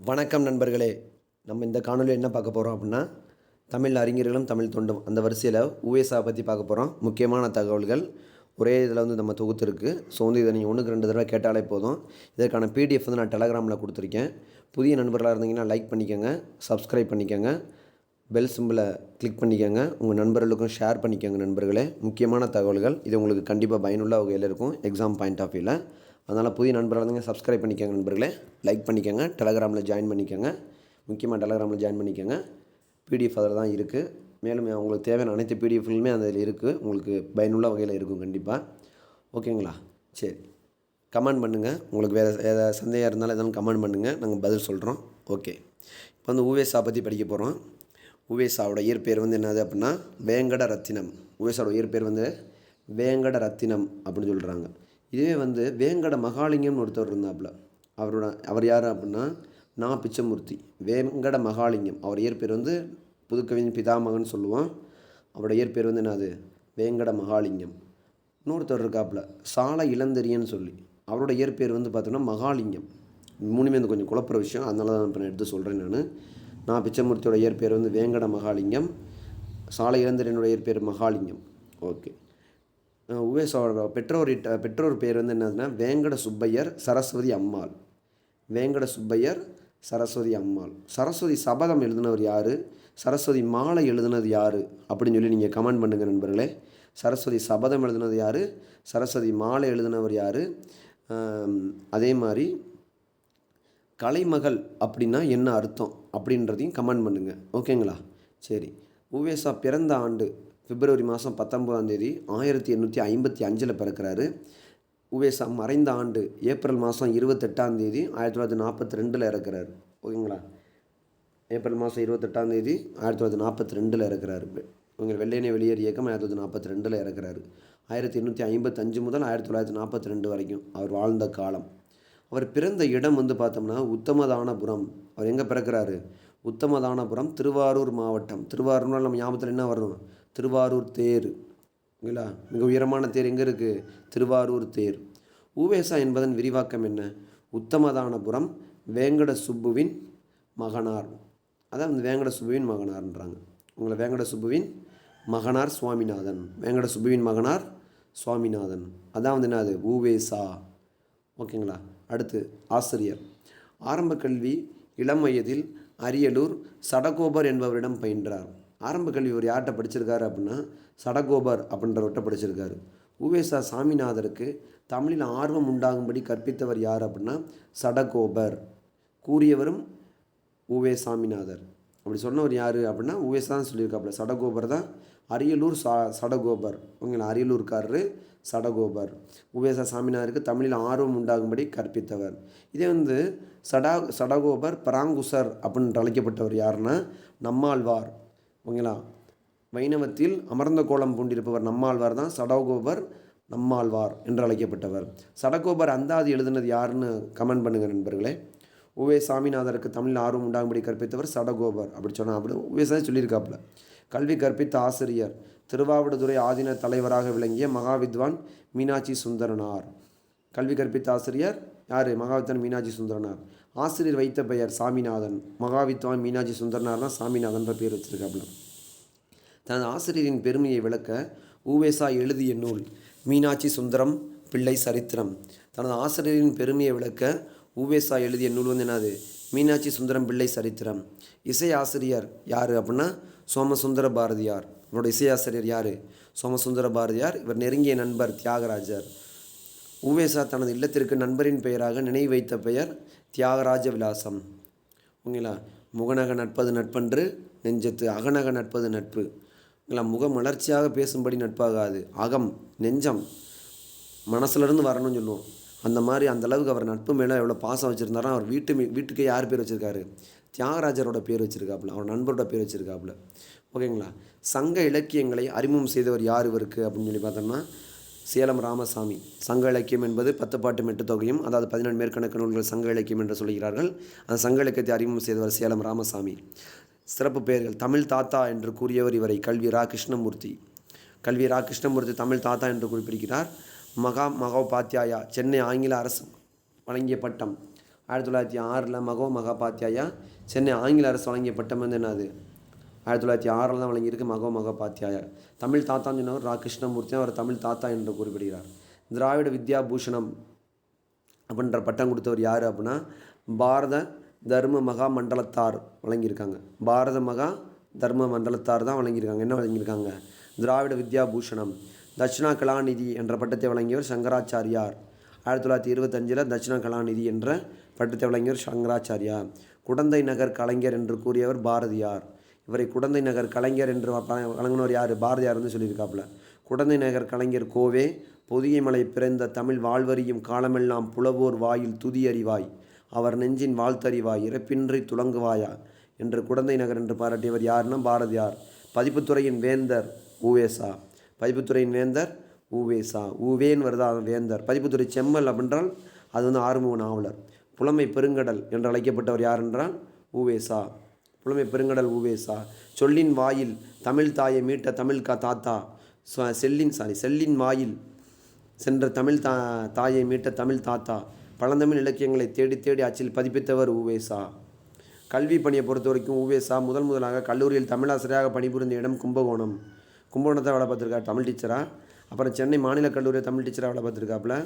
வணக்கம் நண்பர்களே. நம்ம இந்த காணொலியில் என்ன பார்க்க போகிறோம் அப்படின்னா தமிழ் அறிஞர்களும் தமிழ் தொண்டும் அந்த வரிசையில் ஊஎஸ்ஆ பற்றி பார்க்க போகிறோம் முக்கியமான தகவல்கள் ஒரே இதில் வந்து நம்ம தொகுத்துருக்கு ஸோ வந்து இதை நீங்கள் ஒன்றுக்கு ரெண்டு தடவை கேட்டாலே போதும். இதற்கான பிடிஎஃப் வந்து நான் டெலகிராமில் கொடுத்துருக்கேன். புதிய நண்பர்களாக இருந்தீங்கன்னா லைக் பண்ணிக்கோங்க சப்ஸ்கிரைப் பண்ணிக்கோங்க பெல் சிம்பிளை கிளிக் பண்ணிக்கோங்க உங்கள் நண்பர்களுக்கும் ஷேர் பண்ணிக்கோங்க நண்பர்களே. முக்கியமான தகவல்கள் இது உங்களுக்கு கண்டிப்பாக பயனுள்ள வகையில் இருக்கும். எக்ஸாம் பாயிண்ட் ஆஃப் வியூவில் அதனால் புதிய நண்பர்களாக இருந்தீங்க சப்ஸ்கிரைப் பண்ணிக்கோங்க நண்பர்களே. லைக் பண்ணிக்கோங்க டெலகிராமில் ஜாயின் பண்ணிக்கோங்க. முக்கியமாக டெலகிராமில் ஜாயின் பண்ணிக்கோங்க. பிடிஎஃப் அதில் தான் இருக்குது மேலும் உங்களுக்கு தேவையான அனைத்து பிடிஎஃப்களுமே அதில் இருக்குது உங்களுக்கு பயனுள்ள வகையில் இருக்கும் கண்டிப்பாக ஓகேங்களா? சரி. கமெண்ட் பண்ணுங்கள் உங்களுக்கு வேறு ஏதாவது சந்தேகம் இருந்தாலும் எதாவது கமெண்ட் பண்ணுங்கள் நாங்கள் பதில் சொல்கிறோம் ஓகே. இப்போ வந்து உவேசா பற்றி படிக்க போகிறோம் உவேசாவோட இயற்பெயர் வந்து என்னது அப்படின்னா வேங்கட ரத்தினம். உவேசாவோட இயற்பெயர் வந்து வேங்கட ரத்தினம் அப்படின்னு சொல்கிறாங்க இதுவே வந்து வேங்கட மகாலிங்கம்னு ஒருத்தர் இருந்தாப்புல. அவரோட அவர் யார் அப்படின்னா நா. பிச்சமூர்த்தி. வேங்கட மகாலிங்கம். அவர் இயற்பேர் வந்து புதுக்கவின் பிதாமகன் சொல்லுவான். அவரோட இயற்பேர் வந்து என்னது? வேங்கட மகாலிங்கம். இன்னொருத்தர் இருக்காப்புல சால இளந்தரியன்னு சொல்லி. அவரோட இயற்பேர் வந்து பார்த்தோன்னா மகாலிங்கம். மூணுமே வந்து கொஞ்சம் குழப்புற விஷயம். அதனால தான் இப்போ நான் எடுத்து சொல்கிறேன் நான். நான் பிச்சமூர்த்தியோட இயற்பேர் வந்து வேங்கட மகாலிங்கம். சால இளந்தரியனோட இயற்பேர் மகாலிங்கம். ஓகே. உவேசாவோட பெற்றோரிட்ட பெற்றோர் பேர் வந்து என்னதுன்னா வேங்கட சுப்பையர் சரஸ்வதி அம்மாள். வேங்கட சுப்பையர் சரஸ்வதி அம்மாள். சரஸ்வதி சபதம் எழுதினவர் யார்? சரஸ்வதி மாலை எழுதினது யார்? அப்படின்னு சொல்லி நீங்கள் கமெண்ட் பண்ணுங்கள் நண்பர்களே. சரஸ்வதி சபதம் எழுதினது யார்? சரஸ்வதி மாலை எழுதினவர் யார்? அதே மாதிரி கலைமகள் அப்படின்னா என்ன அர்த்தம் அப்படின்றதையும் கமெண்ட் பண்ணுங்கள் ஓகேங்களா? சரி. உவேசா பிறந்த ஆண்டு பிப்ரவரி மாதம் பத்தொன்பதாம் தேதி ஆயிரத்தி எண்ணூற்றி ஐம்பத்தி அஞ்சில் பிறக்கிறாரு. உவேசா மறைந்த ஆண்டு ஏப்ரல் மாதம் இருபத்தெட்டாம் தேதி ஆயிரத்தி தொள்ளாயிரத்தி நாற்பத்தி ரெண்டில் இறக்குறாரு. ஓகேங்களா? ஏப்ரல் மாதம் இருபத்தெட்டாம் தேதி ஆயிரத்தி தொள்ளாயிரத்தி நாற்பத்தி ரெண்டில் இறக்குறாரு. இவங்க வெள்ளையனே வெளியேறு இயக்கம் ஆயிரத்தி தொள்ளாயிரத்தி நாற்பத்தி ரெண்டில் இறக்குறாரு. ஆயிரத்தி எண்ணூற்றி ஐம்பத்தஞ்சு முதல் ஆயிரத்தி தொள்ளாயிரத்தி நாற்பத்தி ரெண்டு வரைக்கும் அவர் வாழ்ந்த காலம். அவர் பிறந்த இடம் வந்து பார்த்தோம்னா உத்தமதானபுரம். அவர் எங்கே பிறக்கிறாரு? உத்தமதானபுரம் திருவாரூர் மாவட்டம். திருவாரூர்னால் நம்ம ஞாபகத்தில் என்ன வரணும் திருவாரூர் தேர். ஓகேங்களா மிக உயரமான தேர் எங்கே இருக்குது திருவாரூர் தேர். ஊவேசா என்பதன் விரிவாக்கம் என்ன? உத்தமதானபுரம் வேங்கட சுப்புவின் மகனார். அதான் வந்து வேங்கட சுப்புவின் மகனார்ன்றாங்க. உங்களை வேங்கட சுப்புவின் மகனார் சுவாமிநாதன். வேங்கட சுப்புவின் மகனார் சுவாமிநாதன். அதான் வந்து என்னது? ஊவேசா. ஓகேங்களா? அடுத்து ஆசிரியர். ஆரம்ப கல்வி இளம் வயதில் அரியலூர் சடகோபர் என்பவரிடம் பயின்றார். ஆரம்ப கல்வி ஒரு யார்கிட்ட படிச்சிருக்காரு அப்படின்னா சடகோபர் அப்படின்றவர்கிட்ட படிச்சிருக்காரு. உவேசா சாமிநாதருக்கு தமிழில் ஆர்வம் உண்டாகும்படி கற்பித்தவர் யார் அப்படின்னா சடகோபர். கூறியவரும் உவே சாமிநாதர். அப்படி சொன்னவர் யார் அப்படின்னா உவேசா தான் சொல்லியிருக்காப்புல. சடகோபர் தான் அரியலூர் சா சடகோபர். உங்களை அரியலூர்காரரு சடகோபர். உவேசா சாமிநாதருக்கு தமிழில் ஆர்வம் உண்டாகும்படி கற்பித்தவர். இதே வந்து சடா சடகோபர் பராங்குசர் அப்படின்னு அழைக்கப்பட்டவர் யாருன்னா நம்மாழ்வார். ஓகேங்களா? வைணவத்தில் அமர்ந்த கோலம் பூண்டிருப்பவர் நம்மாழ்வார் தான் சடகோபர் நம்மாழ்வார் என்று அழைக்கப்பட்டவர். சடகோபர் அந்தாதி எழுதினது யாருன்னு கமெண்ட் பண்ணுங்கள் நண்பர்களே. உவே சாமிநாதருக்கு தமிழில் ஆர்வம் உண்டாகும்படி கற்பித்தவர் சடகோபர். அப்படி சொன்னால் அப்படி உவேசா சொல்லியிருக்காப்புல. கல்வி கற்பித்த ஆசிரியர் திருவாவடுதுறை ஆதீன தலைவராக விளங்கிய மகாவித்வான் மீனாட்சி சுந்தரனார். கல்வி கற்பித்த ஆசிரியர் யார்? மகாவித்வான் மீனாட்சி சுந்தரனார். ஆசிரியர் வைத்த பெயர் சாமிநாதன். மகாவித்வான் மீனாட்சி சுந்தரனார் தான் சாமிநாதன்ற பேர் வச்சிருக்காப்புல. தனது ஆசிரியரின் பெருமையை விளக்க ஊவேசா எழுதிய நூல் மீனாட்சி சுந்தரம் பிள்ளை சரித்திரம் தனது ஆசிரியரின் பெருமையை விளக்க ஊவேசா எழுதிய நூல் வந்து என்னது? மீனாட்சி சுந்தரம் பிள்ளை சரித்திரம் இசை ஆசிரியர் யார் அப்படின்னா சோமசுந்தர பாரதியார். இவரோட இசை ஆசிரியர் யார்? சோமசுந்தர பாரதியார். இவர் நெருங்கிய நண்பர் தியாகராஜர். ஊவேசா தனது இல்லத்திற்கு நண்பரின் பெயராக நினைவு வைத்த பெயர் தியாகராஜ விலாசம் ஓகேங்களா? முகநக நட்பது நட்பன்று நெஞ்சத்து அகநக நட்பது நட்பு. ஓகேங்களா? முகம் மலர்ச்சியாக பேசும்படி நட்பாகாது. அகம் நெஞ்சம். மனசுலேருந்து வரணும்னு சொல்லுவோம். அந்த மாதிரி அந்த அளவுக்கு அவர் நட்பு மேலே எவ்வளோ பாசம் வச்சுருந்தாரோ அவர் வீட்டு வீட்டுக்கே யார் பேர் வச்சுருக்காரு? தியாகராஜரோட பேர் வச்சுருக்காப்புல. அவர் நண்பரோட பேர் வச்சுருக்காப்புல. ஓகேங்களா? சங்க இலக்கியங்களை அறிமுகம் செய்தவர் யார் இவருக்கு அப்படின்னு சொல்லி பார்த்தோம்னா சேலம் ராமசாமி சங்க இலக்கியம் என்பது பத்து பாட்டு மெட்டு தொகையும் அதாவது பதினெண்டு மேற்கணக்கு நூல்கள் சங்க இலக்கியம் என்று சொல்கிறார்கள். அந்த சங்க இலக்கியத்தை அறிமுகம் செய்தவர் சேலம் ராமசாமி. சிறப்பு பெயர்கள் தமிழ் தாத்தா என்று கூறியவர் இவரை கல்வி ரா. கிருஷ்ணமூர்த்தி. கல்வி ரா. கிருஷ்ணமூர்த்தி தமிழ் தாத்தா என்று குறிப்பிடுகிறார். மகா மகோபாத்தியாயா சென்னை ஆங்கில அரசு வழங்கிய பட்டம். ஆயிரத்தி தொள்ளாயிரத்தி ஆறில் மகோ மகாபாத்தியாயா சென்னை ஆங்கில அரசு வழங்கிய பட்டம் வந்து என்னது? ஆயிரத்தி தொள்ளாயிரத்தி ஆறில் தான் வழங்கியிருக்கு மகோ மகாபாத்தியாயா தமிழ் தாத்தான்னு சொன்னவர் ரா. கிருஷ்ணமூர்த்தி. அவர் தமிழ் தாத்தா என்று குறிப்பிடுகிறார். திராவிட வித்யா பூஷணம் அப்படின்ற பட்டம் கொடுத்தவர் யார் அப்படின்னா பாரத தர்ம மகா மண்டலத்தார் வழங்கியிருக்காங்க. பாரத மகா தர்ம மண்டலத்தார் தான் வழங்கியிருக்காங்க. என்ன வழங்கியிருக்காங்க? திராவிட வித்யா பூஷணம் தட்சிணா கலாநிதி என்ற பட்டத்தை வழங்கியவர் சங்கராச்சாரியார். ஆயிரத்தி தொள்ளாயிரத்தி இருபத்தஞ்சில் தட்சிணா கலாநிதி என்ற பட்டத்தை வழங்கியவர் சங்கராச்சாரியார். குடந்தை நகர் கலைஞர் என்று கூறியவர் பாரதியார். இவரை குடந்தை நகர் கலைஞர் என்று வழங்கினோர் வழங்கினவர் யார் பாரதியார்னு சொல்லியிருக்காப்புல. குடந்தை நகர் கலைஞர் கோவே பொதிகைமலை பிறந்த தமிழ் வாழ்வறியும் காலமெல்லாம் புலவோர் வாயில் துதியறிவாய் அவர் நெஞ்சின் வாழ்த்தறிவாய் இறப்பின்றி துலங்குவாயா? என்று குடந்தை நகர் என்று பாராட்டியவர் யாருன்னா பாரதியார். பதிப்புத்துறையின் வேந்தர் ஊவேசா பதிப்புத்துறையின் வேந்தர் ஊவேசா ஊவேன் வருதா வேந்தர். பதிப்புத்துறை செம்மல் அப்படின்றால் அது வந்து ஆறுமுக நாவலர் புலமை பெருங்கடல் என்று அழைக்கப்பட்டவர் யார் என்றால் ஊவேசா புலமை பெருங்கடல் உவேசா சொல்லின் வாயில் தமிழ் தாயை மீட்ட தமிழ் கா தாத்தா. செல்லின் சாரி செல்லின் வாயில் சென்ற தமிழ் தா தாயை மீட்ட தமிழ் தாத்தா. பழந்தமிழ் இலக்கியங்களை தேடி தேடி அச்சில் பதிப்பித்தவர் உவேசா கல்வி பணியை பொறுத்த வரைக்கும் உவேசா முதல் முதலாக கல்லூரியில் தமிழாசிரியராக பணிபுரிந்த இடம் கும்பகோணம். கும்பகோணத்தை வேலை பார்த்துருக்காரு தமிழ் டீச்சரா அப்புறம் சென்னை மாநில கல்லூரியில் தமிழ் டீச்சராக வேலை பார்த்துருக்காப்புல.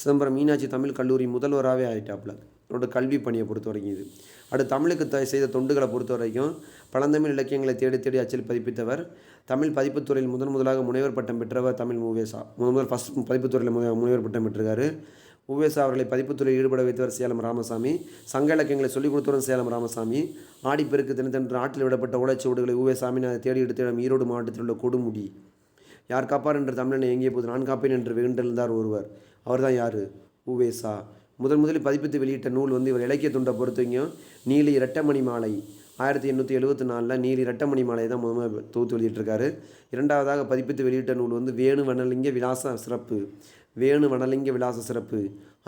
சிதம்பரம் மீனாட்சி தமிழ் கல்லூரி முதல்வராகவே ஆகிட்டாப்புல அவரோட கல்வி பணியை பொறுத்த வரைக்கும் இது. அடுத்து தமிழுக்கு த செய்த தொண்டுகளை பொறுத்த வரைக்கும் பழந்தமிழ் இலக்கியங்களை தேடி தேடி அச்சில் பதிப்பித்தவர் தமிழ் பதிப்புத்துறையில் முதன் முதலாக முனைவர் பட்டம் பெற்றவர் தமிழ் மூவேசா. முதன் முதல் ஃபஸ்ட் பதிப்புத்துறையில் மு- முனைவர் பட்டம் பெற்றிருக்காரு. உவேசா அவர்களை பதிப்புத்துறையில் ஈடுபட வைத்தவர் சேலம் ராமசாமி சங்க இலக்கியங்களை சொல்லிக் கொடுத்தவரும் சேலம் ராமசாமி ஆடிப்பெருக்கு தினத்தன்று ஆற்றில் விடப்பட்ட ஓலைச்சுவடுகளை உவேசாமி அதை தேடி எடுத்த இடம் ஈரோடு மாவட்டத்தில் உள்ள கொடுமுடி. யார் காப்பார் என்று தமிழனை எங்கே போது நான் காப்பேன் என்று வெகுண்டிருந்தார் ஒருவர். அவர்தான் யார்? உவேசா முதன் முதலில் பதிப்பித்து வெளியிட்ட நூல் வந்து இவர் இலக்கிய துண்டை பொறுத்தவரைக்கும் நீலி இரட்டமணி மாலை. ஆயிரத்தி எண்ணூற்றி எழுபத்தி நாலில் நீலி இரட்டமணி மாலை தான் முதல்ல தொகுத்து வெளியிட்டிருக்காரு. இரண்டாவதாக பதிப்பித்து வெளியிட்ட நூல் வந்து வேணு வனலிங்க விலாச சிறப்பு. வேணு வனலிங்க விலாச சிறப்பு.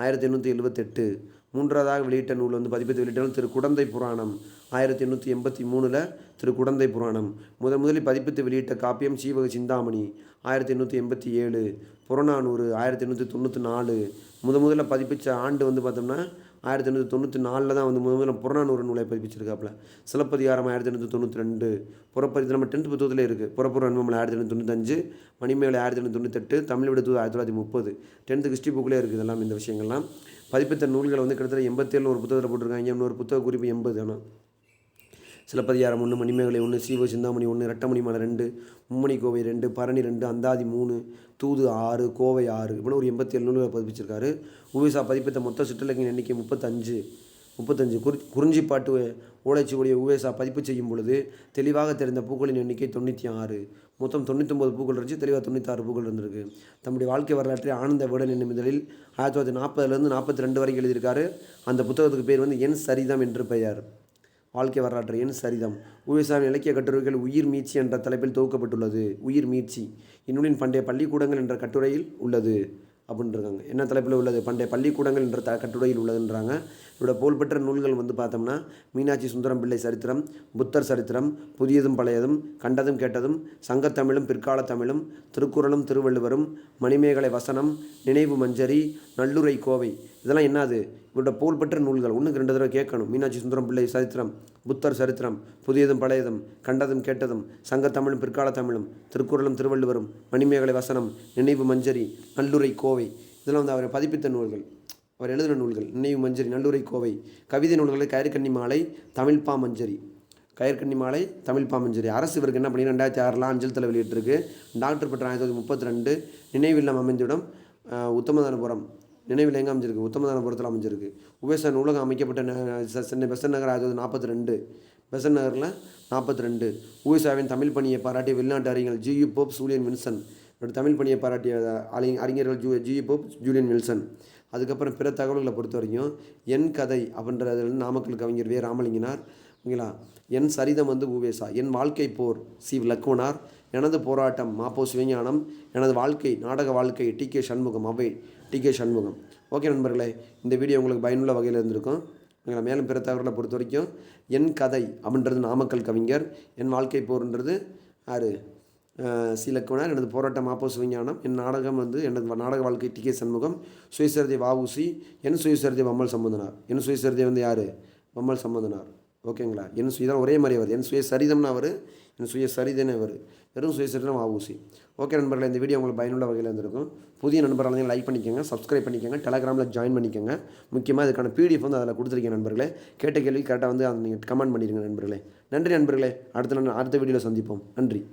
ஆயிரத்தி எண்ணூற்றி எழுபத்தெட்டு மூன்றாவதாக வெளியிட்ட நூல் வந்து பதிப்பித்து வெளியிட்ட நூல் திரு குடந்தை புராணம். ஆயிரத்தி எண்ணூற்றி எண்பத்தி மூணில் திரு குடந்தை புராணம். முதன் முதலில் பதிப்பித்து வெளியிட்ட காப்பியம் சீவக சிந்தாமணி. ஆயிரத்தி எண்ணூற்றி எண்பத்தி ஏழு. புறநானூறு. ஆயிரத்தி எண்ணூற்றி தொண்ணூற்றி நாலு. முத முதல்ல பதிப்பிச்ச ஆண்டு வந்து பார்த்தோம்னா ஆயிரத்தி எண்ணூற்றி தொண்ணூற்றி நாலில் தான் வந்து முத முதல்ல புறநானூறு நூலை பதிப்பிச்சிருக்காப்புல. சிலப்பதிகாரம் ஆயிரத்தி எண்ணூற்றி தொண்ணூற்றி ரெண்டு. புறப்பதி நம்ம டென்த் புத்தகத்தில் இருக்குது புறப்புற அன்பமலை ஆயிரத்தி எண்ணூற்றி தொண்ணூத்தஞ்சு மணிமேலை ஆயிரத்தி எண்ணூற்றி தொண்ணூத்தெட்டு தமிழ் விடுத்து ஆயிரத்தி தொள்ளாயிரத்தி முப்பது. டென்த்து ஹிஸ்ட்ரி புக்கிலே இருக்குது இதெல்லாம் இந்த விஷயங்கள்லாம். பதிப்பித்த நூல்களை வந்து கிட்டத்தட்ட எண்பத்தேழு ஒரு புத்தகத்தில் போட்டிருக்காங்க. இன்னொரு புத்தக குறிப்பு எண்பது ஆனால் சிலப்பதிகாரம் ஒன்று மணிமேகலை ஒன்று சீவ சிந்தாமணி ஒன்று ரெட்டமணி மலை ரெண்டு மும்மணி கோவை ரெண்டு பரணி ரெண்டு அந்தாதி மூணு தூது ஆறு கோவை ஆறு இவ்வளோ ஒரு எண்பத்தி ஏழு நூல்களை பதிப்பிச்சிருக்காரு. உவேசா பதிப்பித்த மொத்த சுற்றுலகின் எண்ணிக்கை முப்பத்தஞ்சு முப்பத்தஞ்சு. குறி குறிஞ்சிப்பாட்டு ஓலைச்சுவடியை உவேசா பதிப்பு செய்யும் பொழுது தெளிவாக தெரிந்த பூக்களின் எண்ணிக்கை தொண்ணூற்றி ஆறு மொத்தம் தொண்ணூத்தொம்பது பூக்கள் இருந்துச்சு தெளிவாக தொண்ணூத்தாறு பூக்கள் இருந்திருக்கு. தம்முடைய வாழ்க்கை வரலாற்றை ஆனந்த விடன் என்னும் இதழில் ஆயிரத்தி தொள்ளாயிரத்தி நாற்பதுலேருந்து நாற்பத்தி ரெண்டு வரைக்கும் எழுதியிருக்காரு. அந்த புத்தகத்துக்கு பேர் வந்து என் சரிதம் என்று பெயர். வாழ்க்கை வரலாற்று என் சரிதம். உவேசாவின் இலக்கிய கட்டுரைகள் உயிர் மீட்சி என்ற தலைப்பில் தொகுக்கப்பட்டுள்ளது. உயிர் மீட்சி. இந்நூலின் பண்டைய பள்ளிக்கூடங்கள் என்ற கட்டுரையில் உள்ளது. அப்படின்றாங்க. என்ன தலைப்பில் உள்ளது? பண்டைய பள்ளிக்கூடங்கள் என்ற த கட்டுரையில் உள்ளதுன்றாங்க. இதோட புகழ்பெற்ற நூல்கள் வந்து பார்த்தோம்னா மீனாட்சி சுந்தரம் பிள்ளை சரித்திரம் புத்தர் சரித்திரம் புதியதும் பழையதும் கண்டதும் கேட்டதும் சங்கத்தமிழும் பிற்கால தமிழும் திருக்குறளும் திருவள்ளுவரும் மணிமேகலை வசனம் நினைவு மஞ்சரி நல்லுரை கோவை இதெல்லாம் என்னது? இவரோட புகழ்பெற்ற நூல்கள். ஒன்றுக்கு ரெண்டு தடவை கேட்கணும். மீனாட்சி சுந்தரம் பிள்ளை சரித்திரம் புத்தர் சரித்திரம் புதியதும் பழையதும் கண்டதும் கேட்டதும் சங்கத்தமிழும் பிற்கால தமிழும் திருக்குறளும் திருவள்ளுவரும் மணிமேகலை வசனம் நினைவு மஞ்சரி நல்லுரை கோவை. இதெல்லாம் வந்து அவர் பதிப்பித்த நூல்கள். அவர் எழுதின நூல்கள். நினைவு மஞ்சரி நல்லுரை கோவை. கவிதை நூல்களை கயிற்கண்ணி மாலை தமிழ்ப்பா மஞ்சரி. கயிறுக்கண்ணி மாலை தமிழ் மஞ்சரி. அரசு இவருக்கு என்ன பண்ணி ரெண்டாயிரத்தி ஆறில் அஞ்சல் தலை வெளியிட்டிருக்கு டாக்டர் பெற்ற ஆயிரத்தி தொள்ளாயிரத்தி முப்பத்தி ரெண்டு நினைவில்லம் அமைந்திடம் உத்தமதானபுரம். நினைவில் எங்கே அமைஞ்சிருக்கு? உத்தமதானபுரத்தில் அமைஞ்சிருக்கு. உபேசன் நூலகம் அமைக்கப்பட்ட சென்னை பெசன் நகர் ஆயிரத்தி நாற்பத்தி ரெண்டு பெசன் நகரில் நாற்பத்தி ரெண்டு உவேசாவின் தமிழ் பணியை பாராட்டிய வெளிநாட்டு அறிஞர்கள் G U Pope Julian Wilson. Tamil பணியை பாராட்டிய அறிஞர்கள் zoo G U Pope Julian Wilson. அதுக்கப்புறம் பிற தகவல்களை பொறுத்த வரைக்கும் என் கதை அப்படின்றதுல நாமக்கல் கவிஞர் வே. ராமலிங்கனார் ஓகேங்களா? என் சரிதம் வந்து உவேசா என் வாழ்க்கை போர் சி. லக்குவனார் எனது போராட்டம் மாப்போ சிவஞானம் எனது வாழ்க்கை நாடக வாழ்க்கை டி. கே. சண்முகம் அவை. D K Shanmugam. ஓகே நண்பர்களே இந்த வீடியோ உங்களுக்கு பயனுள்ள வகையில் இருந்திருக்கும். ஓகேங்களா மேலும் பிற தகவல்களை பொறுத்த வரைக்கும் என் கதை அப்படின்றது நாமக்கல் கவிஞர் என் வாழ்க்கை போர்ன்றது ஆறு அஹ், எனது போராட்டம் மாப்போ சிவஞானம் என் நாடகம் வந்து எனது நாடக வாழ்க்கை டி கே சண்முகம் சுயசரிதை வாவுசி என் சுயசரிதை வம்மல் சம்பந்தனார். என் சுயசரிதை வந்து யார்? வம்மல் சம்பந்தனார். ஓகேங்களா? என் சுய இதெல்லாம் ஒரே மாதிரி வருது. என் சுய சரிதம்னு அவர் என் சுய சரிதன்னு அவர். வெறும் சுயசரிதம் ஆவூசி ஓகே நண்பர்களே இந்த வீடியோ உங்களுக்கு பயனுள்ள வகையில் இருந்திருக்கும். புதிய நண்பர்களாக லைக் பண்ணிக்கோங்க சப்ஸ்கிரைப் பண்ணிக்கோங்க டெலகிராமில் ஜாயின் பண்ணிக்கோங்க. முக்கியமாக இதுக்கான பிடிஎஃப் வந்து அதில் கொடுத்துருக்கேன் நண்பர்களே. கேட்ட கேள்வி கரெக்டாக வந்து அதை நீங்கள் கமெண்ட் பண்ணிடுங்க நண்பர்களே. நன்றி நண்பர்களே. அடுத்த அடுத்த வீடியோவில் சந்திப்போம். நன்றி.